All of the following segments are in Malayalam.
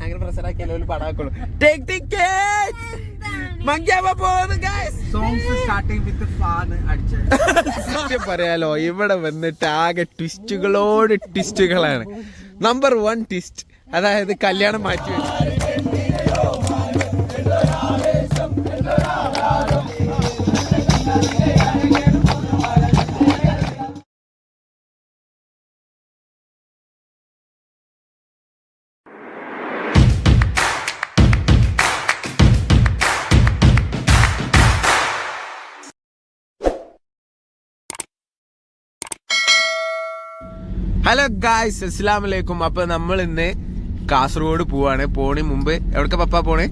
അങ്ങനെ പടാക്കുള്ളൂ ടേക്ക് സത്യം പറയാലോ ഇവിടെ വന്നിട്ട് ആകെ ട്വിസ്റ്റുകളോട് ട്വിസ്റ്റുകളാണ് നമ്പർ വൺ ട്വിസ്റ്റ് അതായത് കല്യാണം മാറ്റി വെച്ചു. ഹലോ ഗായ്സ് അസ്സാം വലൈക്കും അപ്പൊ നമ്മൾ ഇന്ന് കാസർഗോഡ് പോവാണ്. പോണി മുമ്പ് എവിടക്ക പപ്പ പോണേ?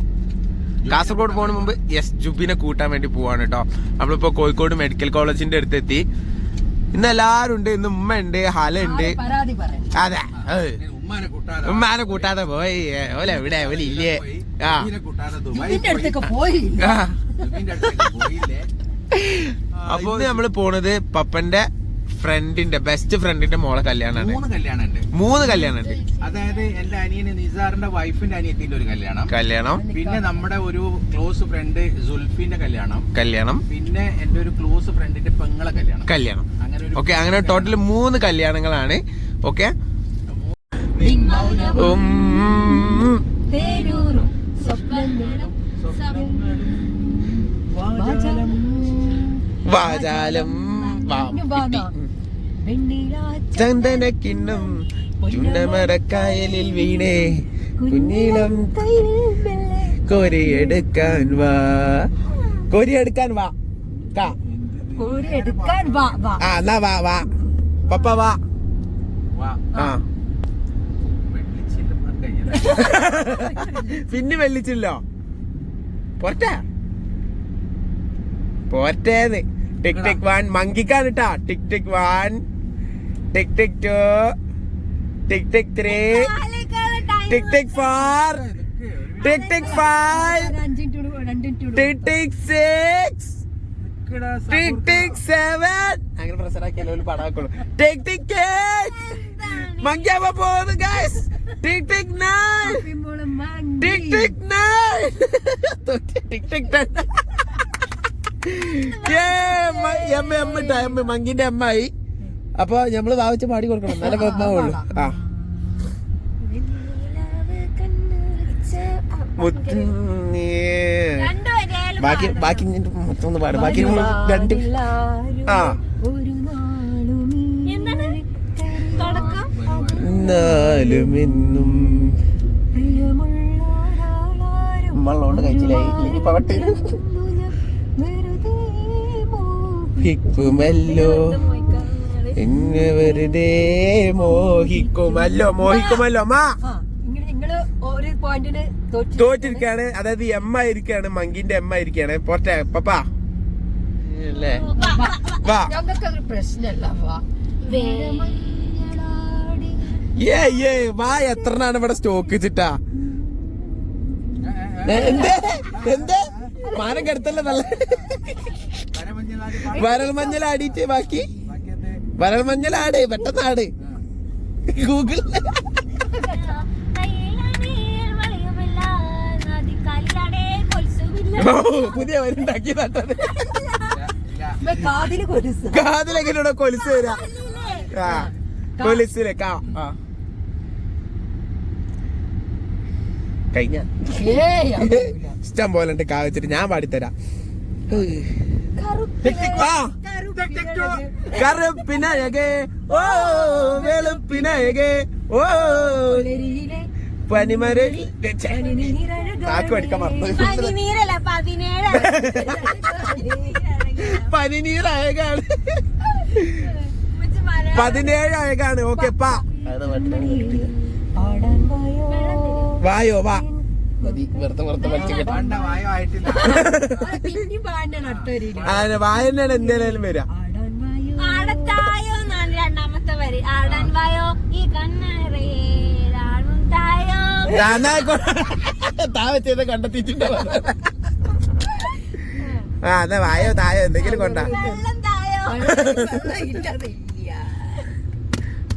കാസർഗോഡ് പോണ മുമ്പ് യെസ് ജുബിനെ കൂട്ടാൻ വേണ്ടി പോവാണ് കേട്ടോ നമ്മളിപ്പോ കോഴിക്കോട് മെഡിക്കൽ കോളേജിന്റെ അടുത്തെത്തി. ഇന്ന് എല്ലാരും ഉണ്ട്. ഇന്ന് ഉമ്മ ഉണ്ട് ഹല ഉണ്ട്. അതെ. ഉമ്മാനെ കൂട്ടാതെ ഉമ്മാനെ കൂട്ടാതെ പോയി. ഓല എവിടെ? ഓല ഇല്ലേ? ആ. ഉമ്മിനെ കൂട്ടാതെ ദുബായ് ഇതിന്റെ പോയി. ആ. ഉമ്മിന്റെ അടുത്തേക്ക് പോയില്ലേ? അപ്പൊ നമ്മൾ പോണത് പപ്പന്റെ ഫ്രണ്ടിന്റെ ബെസ്റ്റ് ഫ്രണ്ടിന്റെ മോളെ കല്യാണാണ്. മൂന്ന് കല്യാണം ഉണ്ട് മൂന്ന് കല്യാണം ഉണ്ട് അതായത് എന്റെ അനിയന് നിസാറിന്റെ വൈഫിന്റെ അനിയത്തിന്റെ ഒരു കല്യാണം. കല്യാണം. പിന്നെ നമ്മുടെ ഒരു ക്ലോസ് ഫ്രണ്ട് സുൽഫിന്റെ കല്യാണം. കല്യാണം. പിന്നെ എന്റെ ഒരു ക്ലോസ് ഫ്രണ്ടിന്റെ പെങ്ങളെ കല്യാണം. കല്യാണം. അങ്ങനെ ഓക്കെ അങ്ങനെ ടോട്ടൽ മൂന്ന് കല്യാണങ്ങളാണ്. ഓക്കെ വാചാലം. സ്വപ്നങ്ങളും ചുണ്ടമരക്കായലിൽ വീണേ. കുഞ്ഞിലം കൊരിയെടുക്കാൻ വാ. കൊരിയെടുക്കാൻ വാ. കാ. കോരി എടുക്കാൻ വാ വാ. ആ എന്നാ വാ വാ. പപ്പ വാ. വാ. ആ. പിന്നെ വെള്ളിച്ചില്ലോ. പോറ്റെ പോറ്റേന്ന് ടിക് ടിക് വാൻ മങ്കിക്കാൻ ഇട്ടാ tick tick one. Tick tick two tick tick three tick tick four tick tick five tick tick six tick tick seven അങ്ങനെ പ്രസറാക്കിയാലോ ഒരു പടാക്കുള്ളൂ. ടിക് ടിക് എയ്റ്റ് മങ്കിയാവാ പോകുന്നു guys tick tick nine tick tick nine tick tick ten Emma എമ്മ ഇട്ടാ എമ്മ മങ്കിന്റെ അമ്മായി അപ്പൊ ഞമ്മൾ വാവിച്ച് പാടി കൊടുക്കണം. നല്ല പമ്മാവുള്ളൂ ആ. ബാക്കി ബാക്കി മൊത്തം ഒന്ന് പാടും. ബാക്കി രണ്ട് ആ. എന്നാലും എന്നും നമ്മളോട് കഴിച്ചില്ലായി ഹിക്കുമല്ലോ. എന്നെ വെറുതെ മോഹിക്കുമല്ലോ മോഹിക്കുമല്ലോ അമ്മ. തോറ്റിരിക്കാണ് അതായത് എം ആയിരിക്കാണ് മങ്കിന്റെ എം ആയിരിക്കാണ് പോട്ടെ പപ്പാ. അല്ലേ വാ. ഏ ഏ വാ എത്രനാണ് ഇവിടെ സ്റ്റോക്ക് ചിട്ടാ എന്തേ? എന്തേ? മാനം കെടുത്തല്ലേ നല്ല വരൽ മഞ്ഞൾ ആടിയിട്ട് ബാക്കി? വരൽ മഞ്ഞളാട് പെട്ടെന്നാട് ഗൂഗിൾ പുതിയ വരുണ്ടാക്കി നട്ടത് കാതിലെങ്ങനെയാണോ കൊലുസ് വരാ? കൊലിസിലെ കാ ആ. കഴിഞ്ഞ. ഇഷ്ടം പോലെ ഉണ്ട് കാ വെച്ചിട്ട്. ഞാൻ പാടിത്തരാം. കറുപ്പിനഴകെ ഓ വെളുപ്പിനഴകെ ഓ. പഠിക്കാൻ മറന്നു. പതിനേഴ് അഴകാണ് ഓക്കെ പാ. പാടാൻ വായോ. വായോ വാ. മതി. വെറുതെ വെറുതെ വേണ്ട വായോ എന്തേലും രണ്ടാമത്തെ വരി. ആടാൻ വായോ ഈ കണ്ണറേ തായോ. താ വെച്ചത് കണ്ടെത്തിയിട്ടുണ്ടോ? ആ എന്നാ വായോ തായോ എന്തെങ്കിലും കൊണ്ടാ.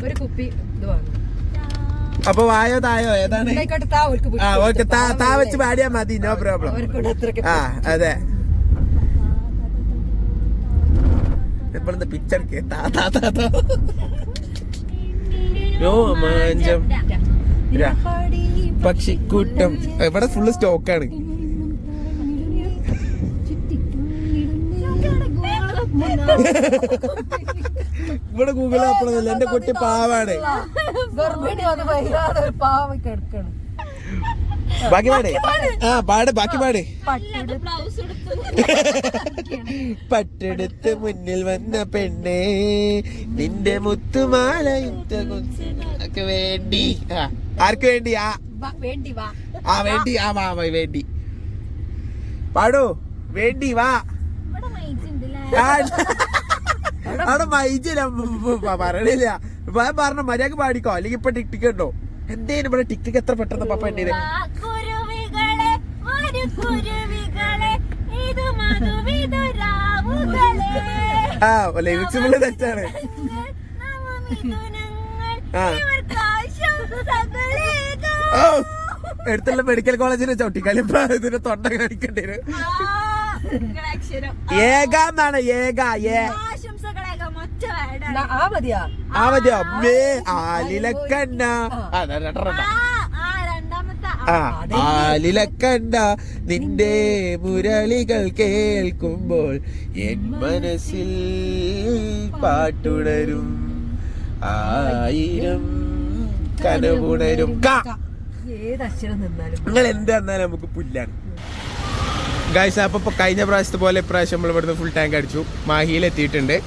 ഒരു കുപ്പി ഇത് വാങ്ങും. അപ്പൊ വായോ തായോ ഏതാണ്? ആ ഓക്കെ താ താ വെച്ച് പാടിയാ മതി നോ പ്രോബ്ലം ആ അതെ. ഇപ്പോഴത്തെ പിക്ചർ താ താ താ പക്ഷിക്കൂട്ടം ഇവിടെ ഫുള്ള് സ്റ്റോക്കാണ് ഇവിടെ ഗൂഗിൾ ആപ്പണമെന്നല്ല എന്റെ കുട്ടി പാവാണ്. ബാക്കി പാടേ. ആ പാട് ബാക്കി പാട്. പട്ടെടുത്ത്. മുന്നിൽ വന്ന പെണ്ണേ നിന്റെ മുത്തുമാല ഒക്കെ വേണ്ടി? ആർക്ക് വേണ്ടി? ആ. വേണ്ടി വാ. ആ വേണ്ടി. ആ വാ വേണ്ടി. പാടോ. വേണ്ടി വാ. അവിടെ മൈജില്ല പറയണില്ല. ഇപ്പൊ ഞാൻ പറഞ്ഞ മര്യാദയ്ക്ക് പാടിക്കോ? അല്ലെങ്കിൽ ഇപ്പൊ ടിക് ടിക് ഉണ്ടോ എന്തേലും ഇവിടെ ടിക് ടിക് എത്ര പെട്ടെന്ന് പപ്പ എന്റെ കുരുവികളെ ഒരു കുരുവികളെ ഇത് മധുവിതുരാവുകളെ ആ ലിറിക്സ് ഫുള്ള് തെറ്റാണ്. ആ. ഓ എടുത്തുള്ള മെഡിക്കൽ കോളേജിൽ ചവിട്ടിക്കാലി ഇതിന് ഇതിന്റെ തൊണ്ട കാണിക്കേണ്ടി വരും. ഏകാന്നാണ് ഏക ഏ. മൊറ്റ വേടാണ്. ന- ആ മതിയാ. ആ മതിയോ? അമ്മേ ആലിലക്കണ്ണ. ആലിലക്കണ്ട നിന്റെ മുരളികൾ കേൾക്കുമ്പോൾ എൻ മനസ്സിൽ പാട്ടുണരും. ആയിരം കനവുണരും. കാ. ഏത് അക്ഷരം നിന്നാലും. നിങ്ങൾ എന്താ നമുക്ക് പുല്ലാണ്. ഗായ്സ് അപ്പൊ ഇപ്പൊ കഴിഞ്ഞ പ്രാവശ്യത്തെ പോലെ ഇപ്രാവശ്യം നമ്മൾ ഇവിടുന്ന് ഫുൾ ടാങ്ക് അടിച്ചു. മാഹിയിൽ എത്തിയിട്ടുണ്ട്.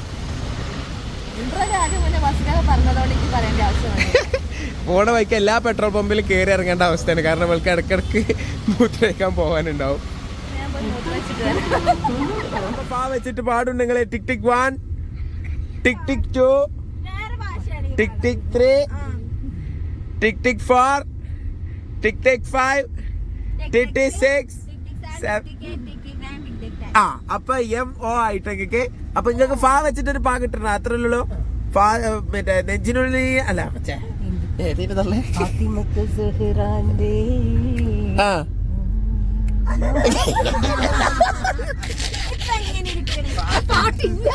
പോണ വഴിക്ക് എല്ലാ പെട്രോൾ പമ്പിലും കയറി ഇറങ്ങേണ്ട അവസ്ഥയാണ്. കാരണം നമ്മൾക്ക് ഇടക്കിടക്ക് മൂത്രയ്ക്കാൻ പോകാനുണ്ടാവും പാ വെച്ചിട്ട് പാടുണ്ട് tick tick one tick tick two tick tick three tick tick four tick tick five tick tick six ആ അപ്പൊ എം ഒ ആയിട്ടൊക്കെ അപ്പൊ നിങ്ങൾക്ക് ഫാ വെച്ചിട്ട് ഒരു പാ കിട്ടണം അത്രയുള്ളൂ ഫാ ഏ, മറ്റേ നെഞ്ചിനുള്ളിൽ അല്ല ആ. പാട്ടില്ല.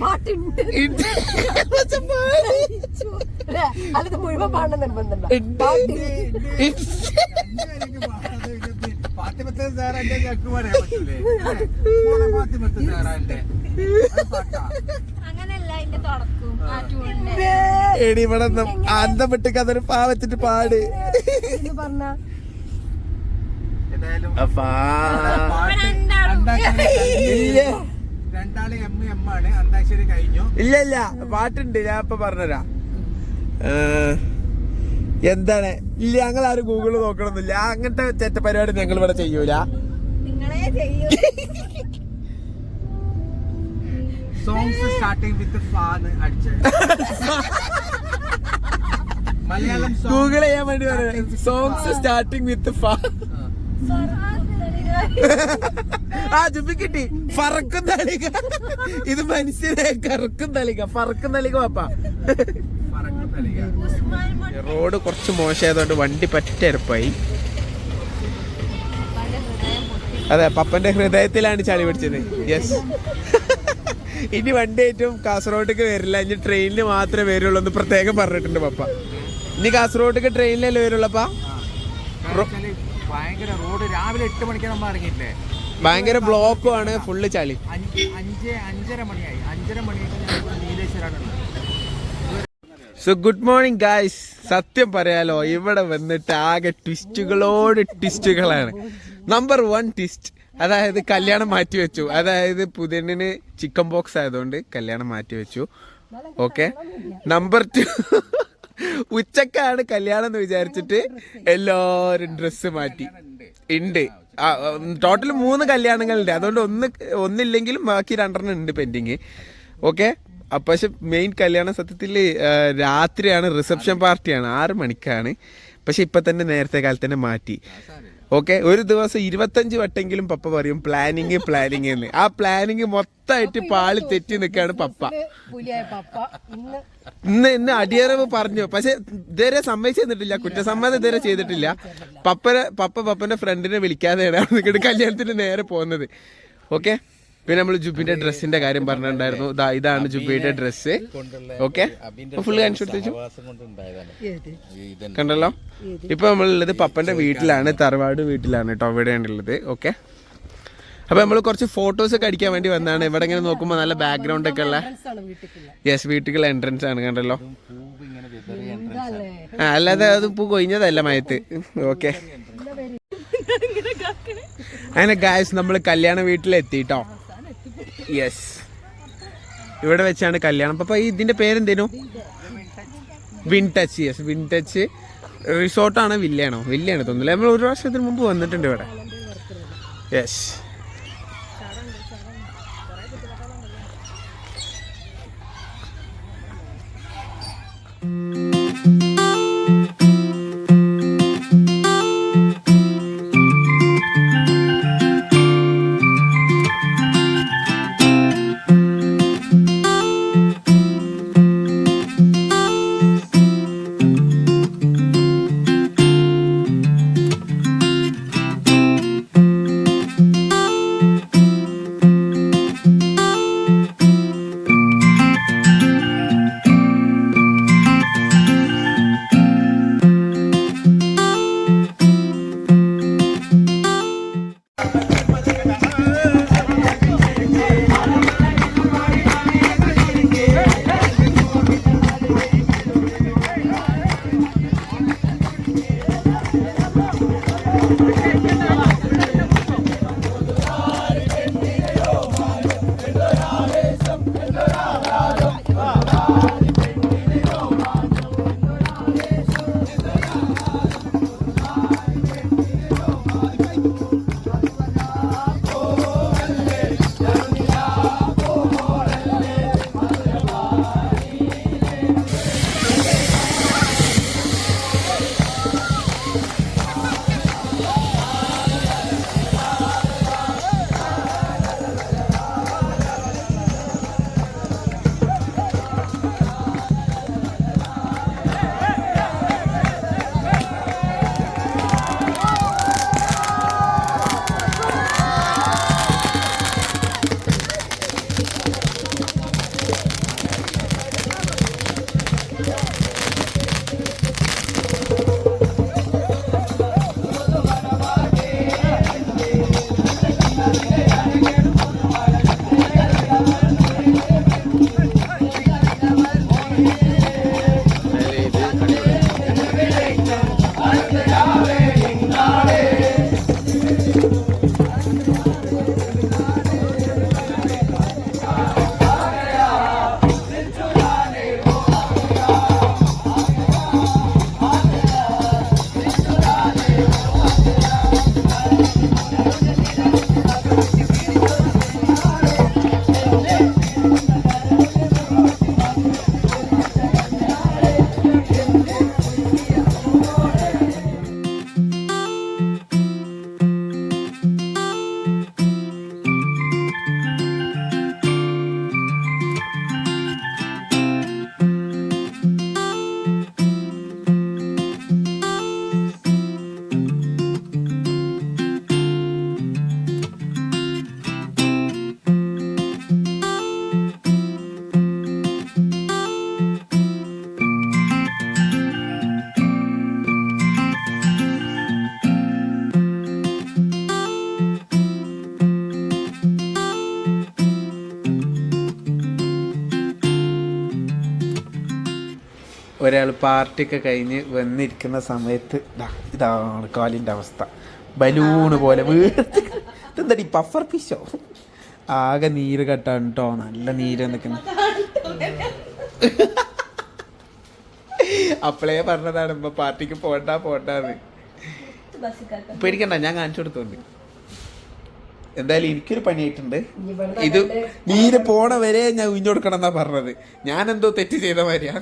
പാട്ടുണ്ട്? അല്ലത് മുഴുവൻ പാടണം നിർബന്ധമുണ്ടോ? ഫാത്തിമത്തെ സാറിന്റെ ഞക്ക് പറയാൻ പറ്റൂലേ? ഫാത്തിമത്തെ സാറാന്റെ എടി ഇവിടെ അന്തം വിട്ട് പാവത്തിട്ട് പാട്. ഇല്ല. എം എം ആണ്. അന്താക്ഷരി കഴിഞ്ഞു. ഇല്ല ഇല്ല. പാട്ടുണ്ട്. ഞാൻ ഇപ്പൊ പറഞ്ഞുതരാ. ഏ, എന്താണ്? ഇല്ല ഞങ്ങൾ ആരും ഗൂഗിൾ നോക്കണമെന്നില്ല അങ്ങനത്തെ ചെറ്റ പരിപാടി ഞങ്ങൾ ഇവിടെ ചെയ്യൂല songs starting with Malayalam Google ചെയ്യാൻ വേണ്ടി പറയുന്നത് സോങ്സ് സ്റ്റാർട്ടിങ് വിത്ത് ഫാ ആ ജുബി കിട്ടി. ഫറക്കും തളിക. ഇത് മനുഷ്യരെ കറക്കും തളിക. ഫറക്കും തളിക പാപ്പ. റോഡ് കുറച്ച് മോശമായതുകൊണ്ട് വണ്ടി പറ്റരപ്പായി അതെ പപ്പന്റെ ഹൃദയത്തിലാണ് ചളി പിടിച്ചത്. യെസ് ഇനി വണ്ടി ഏറ്റവും കാസർഗോഡേക്ക് വരില്ല. ഇനി ട്രെയിനിൽ മാത്രമേ വരുള്ളൂ എന്ന് പ്രത്യേകം പറഞ്ഞിട്ടുണ്ട് പപ്പ. ഇനി കാസർഗോഡേക്ക് ട്രെയിനിലല്ലേ വരുള്ളപ്പാ ഭയങ്കര റോഡ് രാവിലെ എട്ട് മണിക്ക് നമ്മൾ ഇറങ്ങിയില്ലേ ഭയങ്കര ബ്ലോക്കും ആണ് ഫുള്ള് ചളി. അഞ്ച് അഞ്ച് അഞ്ചര മണിയായി. അഞ്ചര നീലേശ്വരാണുള്ളത് സോ ഗുഡ് മോർണിംഗ് ഗായ്സ് സത്യം പറയാലോ ഇവിടെ വന്നിട്ട് ആകെ ട്വിസ്റ്റുകളോട് ട്വിസ്റ്റുകളാണ് നമ്പർ വൺ ട്വിസ്റ്റ് അതായത് കല്യാണം മാറ്റി വെച്ചു അതായത് പുതിയണ്ണിന് ചിക്കൻ ബോക്സ് ആയതുകൊണ്ട് കല്യാണം മാറ്റി വെച്ചു ഓക്കെ നമ്പർ ടു ഉച്ചക്കാണ് കല്യാണം എന്ന് വിചാരിച്ചിട്ട് എല്ലാവരും ഡ്രസ്സ് മാറ്റി. ഉണ്ട്. ടോട്ടൽ മൂന്ന് കല്യാണങ്ങളുണ്ട്. അതുകൊണ്ട് ഒന്ന് ഒന്നില്ലെങ്കിലും ബാക്കി രണ്ടെണ്ണം ഉണ്ട് പെൻഡിങ് ഓക്കെ പക്ഷെ മെയിൻ കല്യാണ സത്യത്തിൽ രാത്രിയാണ് റിസപ്ഷൻ പാർട്ടിയാണ് ആറ് മണിക്കാണ്. പക്ഷെ ഇപ്പൊ തന്നെ നേരത്തെ കാലത്ത് തന്നെ മാറ്റി. ഓക്കെ ഒരു ദിവസം ഇരുപത്തഞ്ച് വട്ടെങ്കിലും പപ്പ പറയും പ്ലാനിങ് പ്ലാനിങ് എന്ന്. ആ പ്ലാനിങ് മൊത്തമായിട്ട് പാളി തെറ്റി നിൽക്കാണ് പപ്പ. ഇന്ന് ഇന്ന് ഇന്ന് അടിയറവ് പറഞ്ഞു. പക്ഷെ ഇതുവരെ സമ്മതിച്ചു തന്നിട്ടില്ല. കുറ്റസമ്മതം ഇതുവരെ ചെയ്തിട്ടില്ല. പപ്പനെ പപ്പ പപ്പന്റെ ഫ്രണ്ടിനെ വിളിക്കാതെയാണ് നിങ്ങളുടെ കല്യാണത്തിന് നേരെ പോകുന്നത്. ഓക്കെ? പിന്നെ നമ്മൾ ജുബിന്റെ ഡ്രസ്സിന്റെ കാര്യം പറഞ്ഞിട്ടുണ്ടായിരുന്നു. ദാ ഇതാണ് ജുബിയുടെ ഡ്രസ്സ് ഓക്കെ ഫുള്ള് കാണിച്ചു കൊടുത്തു ഏത്? കണ്ടല്ലോ? ഇപ്പൊ നമ്മളുള്ളത് പപ്പന്റെ വീട്ടിലാണ് തറവാട് വീട്ടിലാണ് കേട്ടോ ഇവിടെയാണുള്ളത്. ഓക്കെ അപ്പൊ നമ്മൾ കുറച്ച് ഫോട്ടോസ് ഒക്കെ അടിക്കാൻ വേണ്ടി വന്നതാണ് ഇവിടെ ഇങ്ങനെ നോക്കുമ്പോൾ നല്ല ബാക്ക്ഗ്രൗണ്ട് ഒക്കെ ഉള്ള യെസ് വീട്ടിലുള്ള എൻട്രൻസ് ആണ് കണ്ടല്ലോ? ആ, അല്ലാതെ അത് പൂ കൊഴിഞ്ഞതല്ല മയത്ത്. ഓക്കെ അങ്ങനെ ഗായസ് നമ്മൾ കല്യാണ വീട്ടിലെത്തിട്ടോ യെസ് ഇവിടെ വെച്ചാണ് കല്യാണം. അപ്പൊ ഈ ഇതിന്റെ പേരെന്തേനു? വിൻടച്ച് യെസ് വിൻടച്ച് റിസോർട്ടാണോ വില്ലയാണോ? വില്ലയാണ് തോന്നുന്നില്ല നമ്മൾ ഒരു വർഷത്തിന് മുമ്പ് വന്നിട്ടുണ്ട് ഇവിടെ. Yes ഒരാൾ പാർട്ടിയൊക്കെ കഴിഞ്ഞ് വന്നിരിക്കുന്ന സമയത്ത് ഇതാണ് കാലിന്റെ അവസ്ഥ. ബലൂണ് പോലെ വീർത്ത് ഇതെന്താടി പഫർ പിശോ ആകെ നീര് കെട്ടാണ് കേട്ടോ നല്ല നീര് നിൽക്കുന്നു അപ്പളേ പറഞ്ഞതാണ് ഇപ്പൊ പാർട്ടിക്ക് പോണ്ട പോണ്ടാന്ന്. പേടിക്കണ്ട ഞാൻ കാണിച്ചു കൊടുത്തോണ്ട്. എന്തായാലും എനിക്കൊരു പണിയായിട്ടുണ്ട്. ഇത് നീര് പോണ വരെ ഞാൻ ഉഞ്ഞു കൊടുക്കണം എന്നാ പറഞ്ഞത്. ഞാൻ എന്തോ തെറ്റ് ചെയ്ത മാതിരിയാ.